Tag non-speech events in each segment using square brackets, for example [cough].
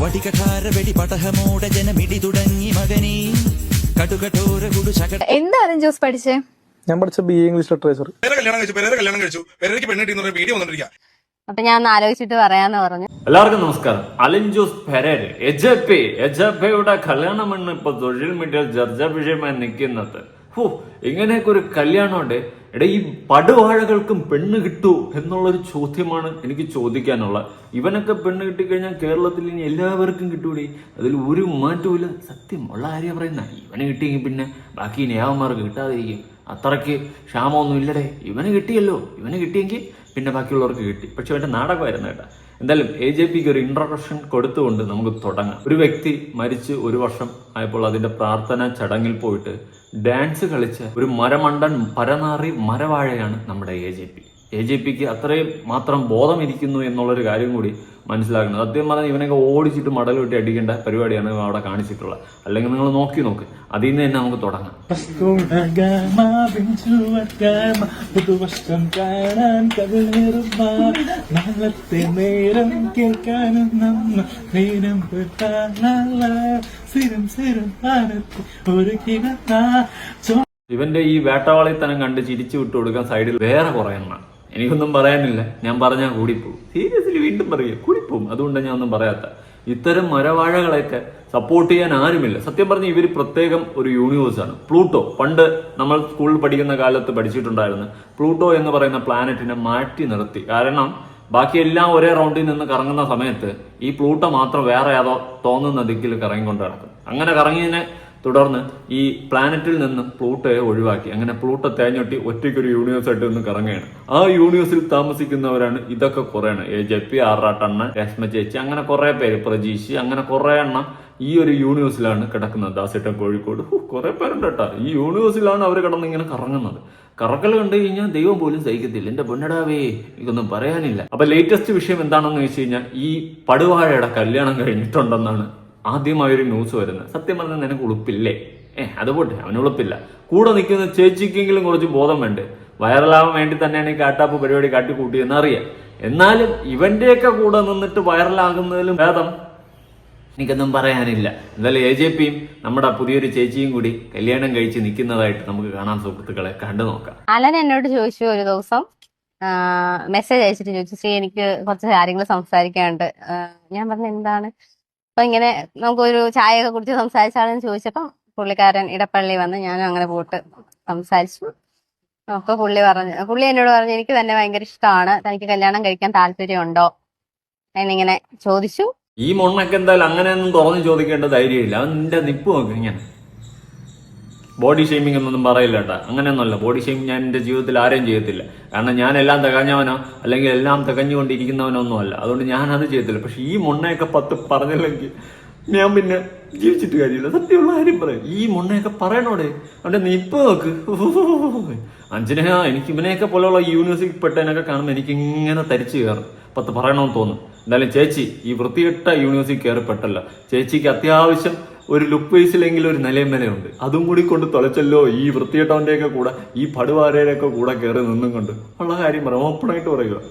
വടികഠാര വെടി പടഹമോടെ ജനമിടി തുടങ്ങി മകനീ. കടുകടോര കുടു ശക എന്താ അലൻ ജോസ് പഠിച്ചേ? ഞാൻ പഠിച്ച ബി എ ഇംഗ്ലീഷ് ലിറ്ററേച്ചർ പേരെ കല്യാണം കഴിച്ചു പേരെ കല്യാണം കഴിച്ചു. പേരേക്ക് പെണ്ണിട്ടി എന്ന് വീഡിയോ വന്നിട്ടിരിക്കുക അപ്പൊ ഞാൻ ആലോചിച്ചിട്ട് പറയാന്ന് പറഞ്ഞു. എല്ലാവർക്കും നമസ്കാരം. അലിൻ ജോസ് പെരേര എജപ്പെ എജപ്പയുടെ കല്യാണമെന്ന് ഇപ്പൊ സോഷ്യൽ മീഡിയയിൽ ചർച്ചാ വിഷയമായി നിൽക്കുന്നത്. ഹോ ഇങ്ങനെയൊക്കെ ഒരു കല്യാണമുണ്ട്. എടാ ഈ പടുവാഴകൾക്കും പെണ്ണ് കിട്ടൂ എന്നുള്ളൊരു ചോദ്യമാണ് എനിക്ക് ചോദിക്കാനുള്ള ഇവനൊക്കെ പെണ്ണ് കിട്ടിക്കഴിഞ്ഞാൽ കേരളത്തിൽ ഇനി എല്ലാവർക്കും കിട്ടൂടി. അതിൽ ഒരു മാറ്റവും സത്യം ഉള്ള കാര്യം പറയുന്ന ഇവനെ കിട്ടിയെങ്കിൽ പിന്നെ ബാക്കി നേവന്മാർക്ക് കിട്ടാതിരിക്കും. അത്രയ്ക്ക് ക്ഷാമമൊന്നും ഇല്ലടേ. ഇവന് കിട്ടിയല്ലോ. ഇവന് കിട്ടിയെങ്കിൽ പിന്നെ ബാക്കിയുള്ളവർക്ക് കിട്ടി. പക്ഷെ അവന്റെ നാടകമായിരുന്നു കേട്ടാ. എന്തായാലും എ ജെ പിക്ക് ഒരു ഇൻട്രൊഡക്ഷൻ കൊടുത്തുകൊണ്ട് നമുക്ക് തുടങ്ങാം. ഒരു വ്യക്തി മരിച്ച് ഒരു വർഷം ആയപ്പോൾ അതിന്റെ പ്രാർത്ഥന ചടങ്ങിൽ പോയിട്ട് ഡാൻസ് കളിച്ച് ഒരു മരമണ്ടൻ പരനാറി മരവാഴയാണ് നമ്മുടെ A J P A J പിക്ക് അത്രയും മാത്രം ബോധം ഇരിക്കുന്നു എന്നുള്ളൊരു കാര്യം കൂടി മനസ്സിലാക്കണം സത്യം പറഞ്ഞാൽ ഇവനൊക്കെ ഓടിച്ചിട്ട് മടൽ വെട്ടി അടിക്കേണ്ട പരിപാടിയാണ് അവിടെ കാണിച്ചിട്ടുള്ളത്. അല്ലെങ്കിൽ നിങ്ങൾ നോക്കി നോക്ക്. അതിൽ നിന്ന് തന്നെ നമുക്ക് തുടങ്ങാം. ഇവന്റെ ഈ വേട്ടവാളിത്തനം കണ്ട് ചിരിച്ചു വിട്ടു കൊടുക്കാൻ സൈഡിൽ വേറെ കുറെ എണ്ണ എനിക്കൊന്നും പറയാനില്ല. ഞാൻ പറഞ്ഞാൽ കൂടിപ്പോവും. സീരിയസ്ലി വീണ്ടും പറയുക കൂടിപ്പോവും. അതുകൊണ്ടാണ് ഞാൻ ഒന്നും പറയാത്ത. ഇത്തരം മരവാഴകളെയൊക്കെ സപ്പോർട്ട് ചെയ്യാൻ ആരുമില്ല. സത്യം പറഞ്ഞ ഇവർ പ്രത്യേകം ഒരു യൂണിവേഴ്സാണ് പ്ലൂട്ടോ പണ്ട് നമ്മൾ സ്കൂളിൽ പഠിക്കുന്ന കാലത്ത് പഠിച്ചിട്ടുണ്ടായിരുന്നു. പ്ലൂട്ടോ എന്ന് പറയുന്ന പ്ലാനറ്റിനെ മാറ്റി നിർത്തി. കാരണം ബാക്കി എല്ലാം ഒരേ റൗണ്ടിൽ നിന്ന് കറങ്ങുന്ന സമയത്ത് ഈ പ്ലൂട്ടോ മാത്രം വേറെ ഏതോ തോന്നുന്ന ദിക്കിൽ കറങ്ങിക്കൊണ്ട് നടക്കും. അങ്ങനെ കറങ്ങിയതിനെ തുടർന്ന് ഈ പ്ലാനറ്റിൽ നിന്ന് പ്ലൂട്ടോയെ ഒഴിവാക്കി. അങ്ങനെ പ്ലൂട്ടോ തേഞ്ഞൊട്ടി ഒറ്റയ്ക്കൊരു യൂണിവേഴ്സായിട്ട് നിന്ന് കറങ്ങുകയാണ്. ആ യൂണിവേഴ്സിൽ താമസിക്കുന്നവരാണ് ഇതൊക്കെ കുറേയാണ് എ ജെ പി ആറാട്ടെണ്ണ രശ്മ ചേച്ചി അങ്ങനെ കുറേ പേര്. പ്രജീഷ് അങ്ങനെ കുറേ എണ്ണം ഈ ഒരു യൂണിവേഴ്സിലാണ് കിടക്കുന്നത്. ദാസേട്ടൻ കോഴിക്കോട്. കുറേ കുറെ പേരുണ്ട് കേട്ടോ. ഈ യൂണിവേഴ്സിലാണ് അവർ കിടന്ന് ഇങ്ങനെ കറങ്ങുന്നത്. കറക്കൽ കണ്ടു കഴിഞ്ഞാൽ ദൈവം പോലും സഹിക്കത്തില്ല. എന്റെ പൊന്നടാവേ ഇതൊന്നും പറയാനില്ല. അപ്പൊ ലേറ്റസ്റ്റ് വിഷയം എന്താണെന്ന് വെച്ച് കഴിഞ്ഞാൽ ഈ പടുവാഴയുടെ കല്യാണം കഴിഞ്ഞിട്ടുണ്ടെന്നാണ് ആദ്യമായൊരു ന്യൂസ് വരുന്നത്. സത്യം പറഞ്ഞാൽ നിനക്ക് ഉളുപ്പില്ലേ? ഏ അത് പോട്ടെ അവന് ഉളുപ്പില്ല. കൂടെ നിൽക്കുന്ന ചേച്ചിക്കെങ്കിലും കുറച്ച് ബോധം വേണ്ടേ. വൈറലാവാൻ വേണ്ടി തന്നെയാണ് ഈ കാട്ടാപ്പ് പരിപാടി കാട്ടിക്കൂട്ടിയെന്ന് അറിയാം എന്നാലും ഇവന്റെയൊക്കെ കൂടെ നിന്നിട്ട് വൈറലാകുന്നതിലും ഭേദം എനിക്കൊന്നും പറയാനില്ല. എന്തായാലും എ ജെ പിയും നമ്മുടെ പുതിയൊരു ചേച്ചിയും കൂടി കല്യാണം കഴിച്ച് നിൽക്കുന്നതായിട്ട് നമുക്ക് കാണാൻ സുഹൃത്തുക്കളെ. കണ്ടു നോക്കാം. അലൻ എന്നോട് ചോദിച്ചു ഒരു ദിവസം. മെസ്സേജ് അയച്ചിട്ട് ചോദിച്ചു ശ്രീ എനിക്ക് കുറച്ച് കാര്യങ്ങൾ സംസാരിക്കാനുണ്ട്. ഞാൻ പറഞ്ഞു എന്താണ്? അപ്പൊ ഇങ്ങനെ നമുക്കൊരു ചായ ഒക്കെ കുടിച്ച് സംസാരിച്ചാണെന്ന് ചോദിച്ചപ്പം പുള്ളിക്കാരൻ ഇടപ്പള്ളി വന്ന് ഞാനും അങ്ങനെ പോയിട്ട് സംസാരിച്ചു. അപ്പൊ പുള്ളി പറഞ്ഞു പുള്ളി എന്നോട് പറഞ്ഞു എനിക്ക് തന്നെ ഭയങ്കര ഇഷ്ടമാണ് തനിക്ക് കല്യാണം കഴിക്കാൻ താല്പര്യമുണ്ടോ? എന്നിങ്ങനെ ചോദിച്ചു. ഈ മൊണ്ണൊക്കെ എന്തായാലും അങ്ങനെയൊന്നും തുറന്ന് ചോദിക്കേണ്ട ധൈര്യമില്ല. അവൻ നിന്റെ നിപ്പ് നോക്കി ഇങ്ങനെ. ബോഡി ഷെയ്മിംഗ് എന്നൊന്നും പറയില്ല കേട്ടോ. അങ്ങനെയൊന്നുമല്ല. ബോഡി ഷെയ്മിങ് ഞാൻ എന്റെ ജീവിതത്തിൽ ആരെയും ചെയ്യത്തില്ല. കാരണം ഞാൻ എല്ലാം തികഞ്ഞവനോ അല്ലെങ്കിൽ എല്ലാം തികഞ്ഞുകൊണ്ടിരിക്കുന്നവനോ ഒന്നുമല്ല അതുകൊണ്ട് ഞാൻ അത് ചെയ്യത്തില്ല. പക്ഷെ ഈ മുണ്ണയൊക്കെ പത്ത് പറഞ്ഞില്ലെങ്കിൽ ഞാൻ പിന്നെ ജീവിച്ചിട്ട് കാര്യമില്ല. സത്യമുള്ള കാര്യം പറയും. ഈ മുണ്ണയൊക്കെ പറയണോടെ? അവിടെ നീ ഇപ്പൊ നോക്ക്. അഞ്ജന എനിക്ക് ഇവനെയൊക്കെ പോലെയുള്ള യൂണിവേഴ്സിറ്റി പെട്ടതിനൊക്കെ കാണുമ്പോൾ എനിക്ക് ഇങ്ങനെ തരിച്ചു കയറും. പത്ത് പറയണമെന്ന് തോന്നും. എന്തായാലും ചേച്ചി ഈ വൃത്തികെട്ട യൂണിവേഴ്സിറ്റി കയറി പെട്ടല്ല ചേച്ചിക്ക് അത്യാവശ്യം ഒരു ലുക്ക് വൈസിലെങ്കിലും ഒരു നിലയും നിലയുണ്ട് അതും കൂടി കൊണ്ട് തുളച്ചല്ലോ ഈ വൃത്തികെട്ടവന്റെയൊക്കെ കൂടെ ഈ പടുവാരയുടെയൊക്കെ കൂടെ കയറി നിന്നും കൊണ്ട്. ഉള്ള കാര്യം പറയാം പറയുക.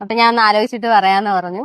അപ്പൊ ഞാൻ ആലോചിച്ചിട്ട് പറയാന്ന് പറഞ്ഞു.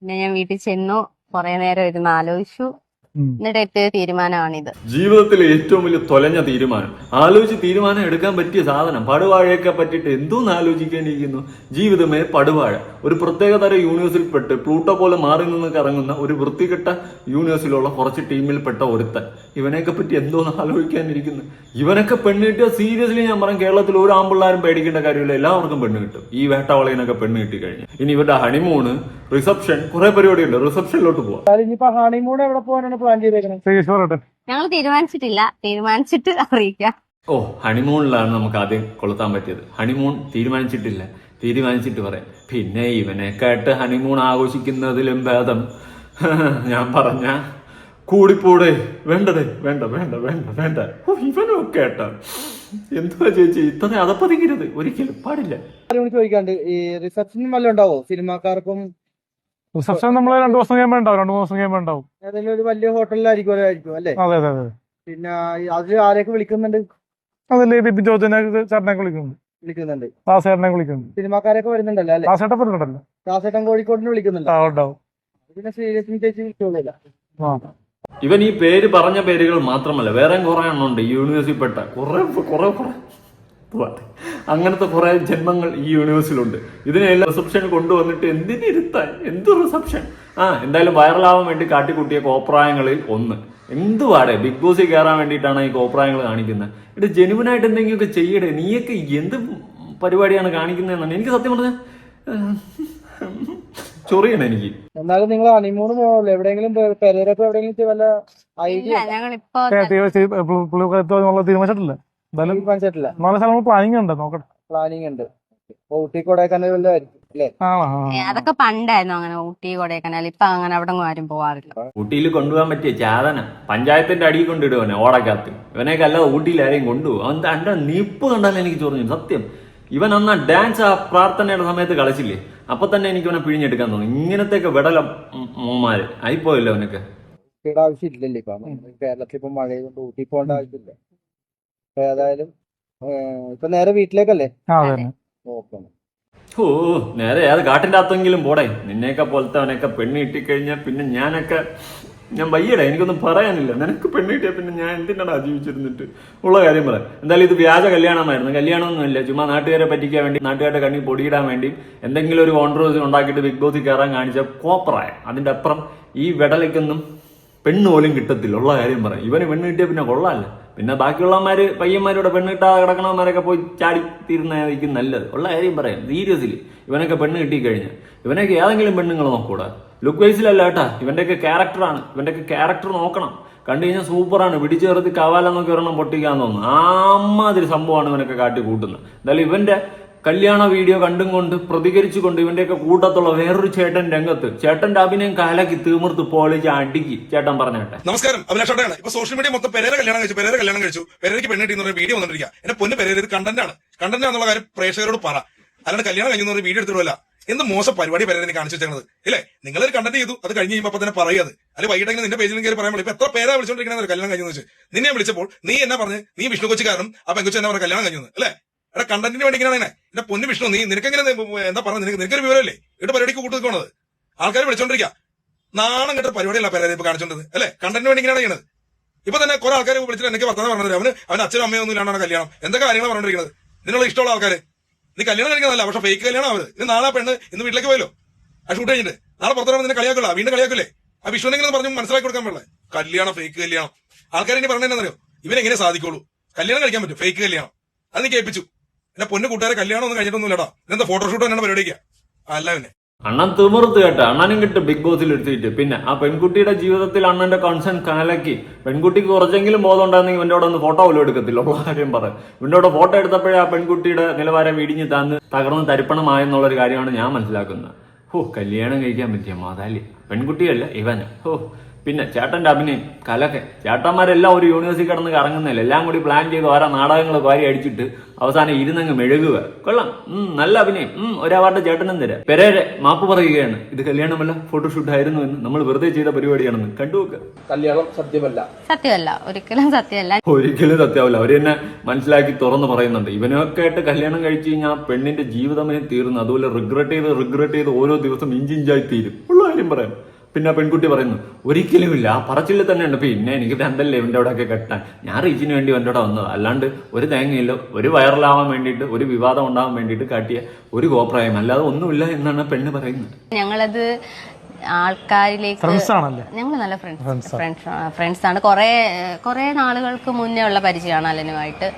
പിന്നെ ഞാൻ വീട്ടിൽ ചെന്നു കുറെ നേരം ഇരുന്ന് ആലോചിച്ചു. എന്നിട്ട് തീരുമാനമാണ് ഇത് ജീവിതത്തിലെ ഏറ്റവും വലിയ തൊലഞ്ഞ തീരുമാനം. ആലോചിച്ച് തീരുമാനം എടുക്കാൻ പറ്റിയ സാധനം. പടുവാഴയൊക്കെ പറ്റിയിട്ട് എന്തോന്ന് ആലോചിക്കേണ്ടിയിരിക്കുന്നു? ജീവിതമേ പടുവാഴ. ഒരു പ്രത്യേക തരം യൂണിവേഴ്സിൽപ്പെട്ട് പ്ലൂട്ടോ പോലെ മാറി നിന്ന് കറങ്ങുന്ന ഒരു വൃത്തികെട്ട യൂണിവേഴ്സിലുള്ള കുറച്ച് ടീമിൽപ്പെട്ട ഒരുത്തൻ. ഇവനെയൊക്കെ പറ്റി എന്തോന്ന് ആലോചിക്കാനിരിക്കുന്നു? ഇവനൊക്കെ പെണ്ണ് കിട്ടിയ സീരിയസ്ലി ഞാൻ പറയാം കേരളത്തിൽ ഒരു ആമ്പിള്ളാരും പേടിക്കേണ്ട കാര്യമില്ല. എല്ലാവർക്കും പെണ്ണ് കിട്ടും. ഈ വേട്ടവളയിനൊക്കെ പെണ്ണ് കിട്ടി കഴിഞ്ഞു. ഇനി ഇവരുടെ ഹണിമൂണ് റിസപ്ഷൻ കുറെ പരിപാടിയുണ്ട്. റിസപ്ഷനിലോട്ട് പോവാം. ഇനിയിപ്പോ ഹണിമൂൺ എവിടെ പോകാനാണ് പ്ലാൻ ചെയ്തേക്കുന്നത് ഞങ്ങൾ തീരുമാനിച്ചിട്ടില്ല. തീരുമാനിച്ചിട്ട് അറിയിക്കാം. ഓ ഹണിമൂണിലാണ് നമുക്ക് ആദ്യം കൊളുത്താൻ പറ്റിയത്. ഹണിമൂൺ തീരുമാനിച്ചിട്ടില്ല. തീരുമാനിച്ചിട്ട് പറയാം. പിന്നെ ഇവനെക്കായിട്ട് ഹണിമൂൺ ആഘോഷിക്കുന്നതിലും ഭേദം. [laughs] ഞാൻ പറഞ്ഞ കൂടിപ്പോടെ. വേണ്ടടേ വേണ്ട വേണ്ട വേണ്ട വേണ്ട. ഓ ഇവനൊക്കെ കേട്ടോ. എന്തുവാ ചേച്ചി ഇത്ര അതപ്പതിക്കരുത്. ഒരിക്കലും പാടില്ല. ആരും ചോദിക്കാണ്ട് ഈ റിസപ്ഷൻ വല്ലതും ഉണ്ടാവോ? സിനിമാക്കാർക്കും റിസപ്ഷൻ നമ്മൾ രണ്ടു ദിവസം കഴിയുമ്പോൾ ഉണ്ടാവും. രണ്ടു ദിവസം കഴിയുമ്പോൾ ഉണ്ടാവും. ഏതെങ്കിലും ഒരു വലിയ ഹോട്ടലിലായിരിക്കും അല്ലേ? അതെ അതെ അതെ. പിന്നെ അതിൽ ആരെയൊക്കെ വിളിക്കുന്നുണ്ട്? അതല്ലേ ബിബിൻ ജോർജിനെ ചേട്ടനെ വിളിക്കുന്നുണ്ട്. വിളിക്കുന്നുണ്ട്. ദാസേട്ടനെ വിളിക്കുന്നുണ്ട്. സിനിമാക്കാരൊക്കെ വരുന്നുണ്ടല്ലോ അല്ലേ? ദാസേട്ടൻ പറഞ്ഞിട്ടല്ലോ ദാസേട്ടൻ കോഴിക്കോടിന് വിളിക്കുന്നുണ്ട്? ആ ഉണ്ടാവും. പിന്നെ ശ്രീരശ്മി ചേച്ചി വിളിച്ചോളില്ല ആ. ഇവൻ ഈ പേര് പറഞ്ഞ പേരുകൾ മാത്രമല്ല വേറെ കുറെ എണ്ണം ഉണ്ട് യൂണിവേഴ്സിൽ പെട്ട. കുറെ കുറെ കുറെ. അങ്ങനത്തെ കുറെ ജന്മങ്ങൾ ഈ യൂണിവേഴ്സിലുണ്ട് ഇതിനെല്ലാം റിസപ്ഷൻ കൊണ്ടുവന്നിട്ട് എന്തിനു ഇരുത്താൻ? എന്ത് റിസപ്ഷൻ ആ എന്തായാലും വൈറലാവാൻ വേണ്ടി കാട്ടിക്കൂട്ടിയ കോപ്രായങ്ങളിൽ ഒന്ന്. എന്തുവാടെ ബിഗ് ബോസിൽ കയറാൻ വേണ്ടിയിട്ടാണ് ഈ കോപ്രായങ്ങൾ കാണിക്കുന്നത്. ഇത് ജെനുവിനായിട്ട് എന്തെങ്കിലുമൊക്കെ ചെയ്യടേ? നീയൊക്കെ എന്ത് പരിപാടിയാണ് കാണിക്കുന്നതെന്നാണ്? എനിക്ക് സത്യം പറഞ്ഞ ചൊറിയണം എനിക്ക്. എന്നാലും നിങ്ങൾ ഹണിമൂൺ പോകല്ലോ എവിടെയെങ്കിലും എവിടെയെങ്കിലും വല്ല ഐഡിയ എന്നുള്ള തീരുമാനിച്ചിട്ടില്ല എന്തായാലും തീരുമാനിച്ചിട്ടില്ല നാല് സ്ഥലങ്ങൾ പ്ലാനിങ് ഉണ്ട് നോക്കട്ടെ. പ്ലാനിങ് ഉണ്ട്. ഊട്ടി കൊടൈക്കനാൽ വല്ലതായിരിക്കും അല്ലേ? ആണോ? ഏ, അതൊക്കെ പണ്ടായിരുന്നു അങ്ങനെ ഊട്ടി കൊടൈക്കനാൽ ഇപ്പൊ അങ്ങനെ അവിടെ ആരും പോവാറില്ല. ഊട്ടിയിൽ കൊണ്ടുപോകാൻ പറ്റിയ ചാതന പഞ്ചായത്തിന്റെ അടിയിൽ കൊണ്ടിടുവനെ ഓടക്കകത്ത്. ഇവനെയൊക്കെ അല്ല ഊട്ടിയിൽ ആരെയും കൊണ്ടുപോകും. അവൻ തന്റെ നീപ്പ് കണ്ടാലും എനിക്ക് ചോറിഞ്ഞു സത്യം. ഇവൻ അന്ന് ഡാൻസ് ആ പ്രാർത്ഥനയുടെ സമയത്ത് കളിച്ചില്ലേ? അപ്പൊ തന്നെ എനിക്ക് ഇവനെ പിഴിഞ്ഞെടുക്കാൻ തോന്നി. ഇങ്ങനത്തെയൊക്കെ വിടല മോമാര് ആയിപ്പോയല്ലോ അവനൊക്കെ. ഊട്ടിയുടെ ആവശ്യമില്ലല്ലോ ഇപ്പൊ? കേരളത്തിൽ ഇപ്പൊ മഴ കൊണ്ട് ഊട്ടി പോകേണ്ട ആവശ്യമില്ല. അപ്പൊ ഏതായാലും ഇപ്പൊ നേരെ വീട്ടിലേക്കല്ലേ? ഓ നേരെ ഏത് കാട്ടിന്റെ അകത്തെങ്കിലും പോടെ. നിന്നെയൊക്കെ പോലത്തെ അവനൊക്കെ പെണ്ണ് കിട്ടിക്കഴിഞ്ഞാൽ പിന്നെ ഞാനൊക്കെ ഞാൻ വയ്യട എനിക്കൊന്നും പറയാനില്ല. നിനക്ക് പെണ്ണ് കിട്ടിയാൽ പിന്നെ ഞാൻ എന്തിനാടാ ജീവിച്ചിരുന്നിട്ട്? ഉള്ള കാര്യം പറയാം എന്തായാലും ഇത് വ്യാജ കല്യാണമായിരുന്നു. കല്യാണമൊന്നുമില്ല. ചുമ്മാ നാട്ടുകാരെ പറ്റിക്കാൻ വേണ്ടി നാട്ടുകാരുടെ കണ്ണി പൊടിയിടാൻ വേണ്ടി എന്തെങ്കിലും ഒരു കോൺട്രവേഴ്സി ഉണ്ടാക്കിയിട്ട് ബിഗ് ബോസിൽ കയറാൻ കാണിച്ച കോപ്പറായ അതിന്റെ അപ്പുറം ഈ വെടലയ്ക്കൊന്നും പെണ്ണ് പോലും കിട്ടത്തില്ല. ഉള്ള കാര്യം പറയാം ഇവന് പെണ്ണ് കിട്ടിയാൽ പിന്നെ കൊള്ളാമല്ല പിന്നെ ബാക്കിയുള്ളവന്മാർ പയ്യന്മാരോട് പെണ്ണ് കിട്ടാതെ കിടക്കണവന്മാരൊക്കെ പോയി ചാടി തീരുന്നതായിരിക്കും നല്ലത്. ഉള്ള കാര്യം പറയാം. സീരിയസ്ലി. ഇവനൊക്കെ പെണ്ണ് കിട്ടിക്കഴിഞ്ഞാൽ ഇവനൊക്കെ ഏതെങ്കിലും പെണ്ണുങ്ങൾ നോക്കൂടാ. ലുക്ക് വൈസിലല്ല കേട്ടാ. ഇവന്റെയൊക്കെ ക്യാരക്ടറാണ് ഇവന്റെയൊക്കെ ക്യാരക്ടർ നോക്കണം. കണ്ടു കഴിഞ്ഞാൽ സൂപ്പറാണ്. പിടിച്ചു ചേർത്ത് കവാലെന്നൊക്കെ ഒരെണ്ണം പൊട്ടിക്കാൻ തോന്നുന്നു. ആമാതിരി സംഭവമാണ് ഇവനൊക്കെ കാട്ടി കൂട്ടുന്നത് എന്തായാലും ഇവന്റെ കല്യാണ വീഡിയോ കണ്ടും കൊണ്ട് പ്രതികരിച്ചു കൊണ്ട് ഇവന്റെയൊക്കെ കൂട്ടത്തുള്ള വേറൊരു ചേട്ടൻ രംഗത്ത്. ചേട്ടന്റെ അഭിനയം കാലക്ക് തീർത്ത് പോളിച്ച് അടിക്ക്. ചേട്ടൻ പറഞ്ഞേട്ടെ നമസ്കാരം. അഭിലാഷാണ് ഇപ്പൊ സോഷ്യൽ മീഡിയ മൊത്തം പെരേര കല്യാണം കഴിച്ചു പെരേര കല്യാണം കഴിച്ചു. പെരേരയ്ക്ക് പെണ്ണിട്ടി എന്ന് വീഡിയോ വന്നിരിക്കുക എന്റെ പൊന്ന് പെരേര ഇത് കണ്ടന്റ് ആണ്. കണ്ടന്റ് ആണെന്നുള്ള കാര്യം പ്രേക്ഷകരോട് പറ. അല്ലാണ്ട് കല്യാണം കഴിഞ്ഞു വീഡിയോ എടുത്തിട്ടില്ല എന്ത് മോശം പരിപാടി പെരേരനെ കാണിച്ചു വെച്ചത് ഇല്ലേ? നിങ്ങൾ ഒരു കണ്ടന്റ് ചെയ്തു. അത് കഴിഞ്ഞ് കഴിയുമ്പോൾ തന്നെ പറയുന്നത് അല്ലെങ്കിൽ വൈകിട്ടെങ്കിലും നിന്റെ പേജിലും കയറി പറയാൻ ഇപ്പൊ എത്ര പേരാ വിളിച്ചോണ്ടിരിക്കുന്നത് കല്യാണം കഴിഞ്ഞു വെച്ച്. നിന്നെ വിളിച്ചപ്പോൾ നീ എന്നാ പറഞ്ഞ്? നീ വിഷ്ണു കൊച്ചിക്കാരനും ആ പെങ്കൊച്ചു എന്നാ പറഞ്ഞ കല്യാണം കഴിഞ്ഞു അല്ലേ? എടാ കണ്ടന്റിന് വേണ്ടി ഇങ്ങനെ എന്റെ പൊന്നു വിഷ്ണു നീ നിനക്കെങ്ങനെ എന്താ പറഞ്ഞത്? നിനക്ക് നിനക്കൊരു വിവരമല്ലേ? ഇവിടെ പരിപാടിക്ക് കൂട്ടുന്നത് ആൾക്കാർ വിളിച്ചോണ്ടിരിക്കുക നാണം കേട്ട പരിപാടിയല്ല പേരെ ഇപ്പൊ കാണിച്ചോണ്ടത്. അല്ലേ? കണ്ടന്റിന് വേണ്ടി ഇങ്ങനെയാണ് ചെയ്യണത്. ഇപ്പൊ തന്നെ കുറെ ആൾക്കാർ വിളിച്ചിട്ട് എനിക്ക് വർത്തമാനം പറഞ്ഞത് അവന് അവന് അച്ഛനും അമ്മയും ഒന്നും ഇല്ലാണ്ടാണ് കല്യാണം. എന്തൊക്കെ കാര്യങ്ങളാണ് പറഞ്ഞിരിക്കുന്നത് നിന്നുള്ള ഇഷ്ടമുള്ള ആൾക്കാര്. നീ കല്യാണം കഴിക്കുന്നതല്ല പക്ഷെ ഫേക്ക് കല്യാണം അവർ. ഇത് നാളെ പെണ്ണ് ഇന്ന് വീട്ടിലേക്ക് പോയല്ലോ. ആ ഷൂട്ട് കഴിഞ്ഞിട്ട്. നാളെ പുറത്തു നിന്നെ കളിയാക്കില്ല വീണ്ടും കളിയാക്കില്ലേ ആ വിഷ്ണുനെങ്കിലും പറഞ്ഞു മനസ്സിലാക്കി കൊടുക്കാൻ പാടില്ല. കല്യാണം ഫേക്ക് കല്യാണം. ആൾക്കാരെ ഇനി പറഞ്ഞതെന്നറിയോ ഇവനെങ്ങനെ സാധിക്കുള്ളൂ? കല്യാണം കഴിക്കാൻ പറ്റും. ഫേക്ക് കല്യാണം. അത് നീ കേൾപ്പിച്ചു. എന്നെ പൊന്നു കൂട്ടുകാരെ കല്യാണം ഒന്നും കഴിഞ്ഞിട്ടൊന്നും ഇല്ലടാ ഇതെന്താ ഫോട്ടോഷൂട്ട് തന്നെയാണ് പരിപാടിക്കുക അല്ല പിന്നെ. അണ്ണൻ തിമിർത്ത് കേട്ടോ. അണ്ണനും കിട്ടും ബിഗ് ബോസിൽ എടുത്തിട്ട്. പിന്നെ ആ പെൺകുട്ടിയുടെ ജീവിതത്തിൽ അണ്ണന്റെ കൺസേൺ കലക്കി പെൺകുട്ടിക്ക് കുറച്ചെങ്കിലും ബോധം ഉണ്ടായിരുന്നെങ്കിൽ ഇവന്റെ ഒന്ന് ഫോട്ടോ പോലും എടുക്കത്തില്ല. ഉള്ള കാര്യം പറ. ഇവന്റെ ഫോട്ടോ എടുത്തപ്പോഴേ ആ പെൺകുട്ടിയുടെ നിലവാരം ഇടിഞ്ഞ് താന്ന് തകർന്ന് തരിപ്പണമായെന്നുള്ള ഒരു കാര്യമാണ് ഞാൻ മനസ്സിലാക്കുന്നത്. ഓ കല്യാണം കഴിക്കാൻ പറ്റിയ മാതാലി. പെൺകുട്ടിയല്ല ഇവന്. ഹോ പിന്നെ ചേട്ടന്റെ അഭിനയം കലക്കെ. ചേട്ടന്മാരെല്ലാം ഒരു യൂണിവേഴ്സിറ്റി കടന്ന് കറങ്ങുന്നില്ല എല്ലാം കൂടി പ്ലാൻ ചെയ്ത് ഓരോ നാടകങ്ങൾ വാരി അടിച്ചിട്ട് അവസാനം ഇരുന്നങ്ങ് മെഴുകുക. കൊള്ളാം. ഉം, നല്ല അഭിനയം. ഉം, ഒരു അവാർഡ് ചേട്ടനും തരാം. പെരേരെ മാപ്പ് പറയുകയാണ്. ഇത് കല്യാണമല്ല ഫോട്ടോഷൂട്ട് ആയിരുന്നു എന്ന്. നമ്മൾ വെറുതെ ചെയ്ത പരിപാടിയാണെന്ന്. കണ്ടുവെക്കുക കല്യാണം സത്യമല്ല. സത്യമല്ല. ഒരിക്കലും സത്യമല്ല. ഒരിക്കലും സത്യാവില്ല. അവർ തന്നെ മനസ്സിലാക്കി തുറന്ന് പറയുന്നുണ്ട്. ഇവനൊക്കെ ആയിട്ട് കല്യാണം കഴിച്ചു കഴിഞ്ഞാൽ പെണ്ണിന്റെ ജീവിതമേ തീർന്നു. അതുപോലെ റിഗ്രറ്റ് ചെയ്ത് റിഗ്രറ്റ് ചെയ്ത് ഓരോ ദിവസം ഇഞ്ചിഞ്ചായി തീരും. ഉള്ള കാര്യം പറയാം. പിന്നെ പെൺകുട്ടി പറയുന്നു ഒരിക്കലും ഇല്ല ആ പറച്ചിൽ തന്നെ ഉണ്ട് പിന്നെ എനിക്ക് രണ്ടല്ലേ അവിടെ ഒക്കെ കെട്ടാൻ. ഞാൻ റീച്ചിന് വേണ്ടി എന്റെ അവിടെ വന്നത്. അല്ലാണ്ട് ഒരു തേങ്ങയില്ല ഒരു വൈറലാവാൻ വേണ്ടിയിട്ട് ഒരു വിവാദം ഉണ്ടാവാൻ വേണ്ടിയിട്ട് കാട്ടിയ ഒരു കോപ്രായം അല്ലാതെ ഒന്നുമില്ല എന്നാണ് പെണ്ണ് പറയുന്നത്. ഞങ്ങളത് ആൾക്കാരിലേക്ക് ഫ്രണ്ട്സ് ആണല്ലേ? ഞങ്ങൾ നല്ല ഫ്രണ്ട്സ് ഫ്രണ്ട്സ് ഫ്രണ്ട്സ് ആണ്. കുറെ കുറെ നാളുകൾക്ക് മുന്നേ ഉള്ള പരിചയമാണ് അലനുമായിട്ട്.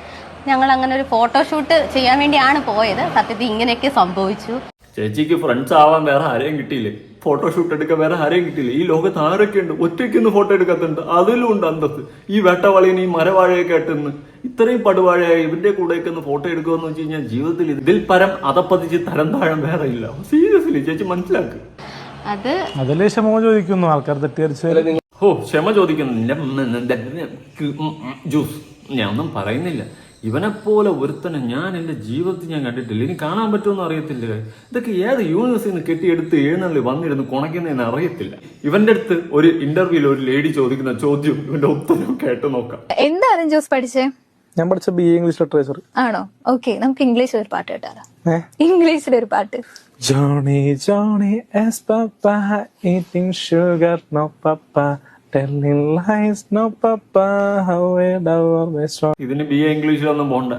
ഞങ്ങൾ അങ്ങനെ ഒരു ഫോട്ടോഷൂട്ട് ചെയ്യാൻ വേണ്ടിയാണ് പോയത്. സത്യത്തിൽ ഇങ്ങനെയൊക്കെ സംഭവിച്ചു. ചേച്ചിക്ക് ഫ്രണ്ട്സ് ആവാൻ വേറെ ആരെയും കിട്ടിയില്ലേ? ഫോട്ടോഷൂട്ട് എടുക്കാൻ വേറെ ആരെയും കിട്ടിയില്ല ഈ ലോകത്ത് ആരൊക്കെ ഉണ്ട് ഒറ്റയ്ക്കൊന്ന് ഫോട്ടോ എടുക്കാത്തുണ്ട് അതിലും ഉണ്ട് അന്തസ് ഈ വേട്ടവാളിന് ഈ മരവാഴയൊക്കെ ആയിട്ടെന്ന് ഇത്രയും പടുവാഴയായി ഇവന്റെ കൂടെയൊക്കെ ഒന്ന് ഫോട്ടോ എടുക്കുമെന്ന് വെച്ച് കഴിഞ്ഞാൽ ജീവിതത്തിൽ ഇതിൽ പരം അതപ്പതിച്ച് തരം താഴം വേറെ ഇല്ല സീരിയസ്ലി ചേച്ചി മനസ്സിലാക്ക് അത് അതിലേ ക്ഷമ ചോദിക്കുന്നു ആൾക്കാർ തെറ്റിദ്ധരിച്ചോ ഓ ക്ഷമ ചോദിക്കുന്നു നിന്റെ ഉം നിന്റെ ഉം ഉം ജ്യൂസ് ഞാൻ ഒന്നും പറയുന്നില്ല ഇവനെപ്പോലെ ഒരുത്തനെ ഞാൻ എന്റെ ജീവിതത്തിൽ ഞാൻ കണ്ടിട്ടില്ല. ഇനി കാണാൻ പറ്റുമെന്ന് അറിയത്തില്ല. ഇതൊക്കെ ഏത് യൂണിവേഴ്സിൽ നിന്ന് കെട്ടിയെടുത്ത് എഴുന്നള്ളി വന്നിരുന്ന് കുണയ്ക്കുന്നതെന്ന് അറിയത്തില്ല. ഇവന്റെ അടുത്ത് ഒരു ഇന്റർവ്യൂവിൽ ഒരു ലേഡി ചോദിക്കുന്ന ചോദ്യം ഇവന്റെ ഉത്തരം കേട്ട് നോക്കാം. എന്താണ് ജോസ് പഠിച്ചേ? ഞാൻ പഠിച്ച ബി ഇംഗ്ലീഷ് ലിറ്ററേച്ചർ ആണോ? ഓക്കെ നമുക്ക് ഇംഗ്ലീഷിൽ ഒരു പാട്ട് കേട്ടാലോ ഇംഗ്ലീഷിൽ ഒരു പാട്ട്. Johnny Johnny yes papa eating sugar no Papa, ഇതിന് ബി എ ഇംഗ്ലീഷിലൊന്നും പോണ്ട.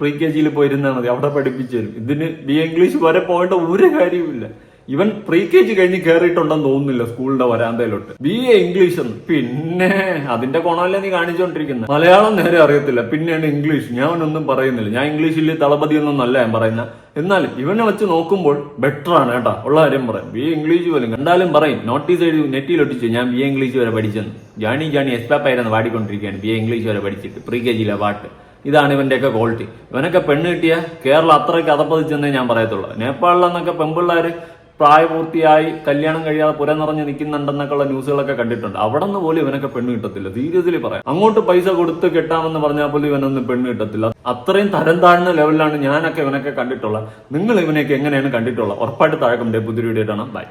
പ്രീ കെ ജിയിൽ പോയിരുന്നാൽ അവിടെ പഠിപ്പിച്ചു തരും. ഇതിന് ബി ഇംഗ്ലീഷ് വരെ പോകേണ്ട ഒരു കാര്യവുമില്ല. ഇവൻ പ്രീ കെ ജി കഴിഞ്ഞ് കയറിയിട്ടുണ്ടെന്ന് തോന്നുന്നില്ല സ്കൂളിന്റെ വരാന്തയിലോട്ട്. ബി എ ഇംഗ്ലീഷ് എന്ന്. പിന്നെ അതിന്റെ കോണല്ലേ നീ കാണിച്ചുകൊണ്ടിരിക്കുന്നത് മലയാളം നേരെ അറിയത്തില്ല. പിന്നെയാണ് ഇംഗ്ലീഷ് ഞാൻ ഒന്നും പറയുന്നില്ല. ഞാൻ ഇംഗ്ലീഷിൽ തളപതി ഒന്നും അല്ല ഞാൻ പറയുന്ന. എന്നാൽ ഇവനെ വെച്ച് നോക്കുമ്പോൾ ബെറ്റർ ആണ് കേട്ടോ. ഉള്ള കാര്യം പറയാം. ബി ഇംഗ്ലീഷ് പോലും കണ്ടാലും പറയും. നോട്ടീസ് എഴുതി നെറ്റിൽ ഒട്ടിച്ചു ഞാൻ ബി എ ഇംഗ്ലീഷ് വരെ പഠിച്ചെന്ന്. ജാണി ജാണി എസ്പാപ്പായിരുന്നു പാടിക്കൊണ്ടിരിക്കുകയാണ് ബി എ ഇംഗ്ലീഷ് വരെ പഠിച്ചിട്ട്. പ്രീ കെ ജിയിലെ പാട്ട്. ഇതാണ് ഇവന്റെയൊക്കെ ക്വാളിറ്റി ഇവനൊക്കെ പെണ്ണ് കിട്ടിയ കേരളം അത്രയ്ക്ക് അതപ്പതിച്ചെന്നേ ഞാൻ പറയത്തുള്ളൂ. നേപ്പാളിലെന്നൊക്കെ പെമ്പിള്ളാര് പ്രായപൂർത്തിയായി കല്യാണം കഴിയാതെ പുര നിറഞ്ഞ് നിൽക്കുന്നുണ്ടെന്നൊക്കെയുള്ള ന്യൂസുകളൊക്കെ കണ്ടിട്ടുണ്ട്. അവിടെ നിന്ന് പോലും ഇവനൊക്കെ പെണ്ണ് കിട്ടത്തില്ല. സീരിയസ്ലി പറയാം. അങ്ങോട്ട് പൈസ കൊടുത്ത് കെട്ടാമെന്ന് പറഞ്ഞാൽ പോലും ഇവനൊന്നും പെണ്ണ് കിട്ടത്തില്ല. അത്രയും തരം താഴ്ന്ന ലെവലിലാണ് ഞാനൊക്കെ ഇവനൊക്കെ കണ്ടിട്ടുള്ളത്. നിങ്ങൾ ഇവനൊക്കെ എങ്ങനെയാണ് കണ്ടിട്ടുള്ളത്? ഉറപ്പായിട്ട് താഴെ കണ്ടേ പുതിയ വീഡിയോ ബൈ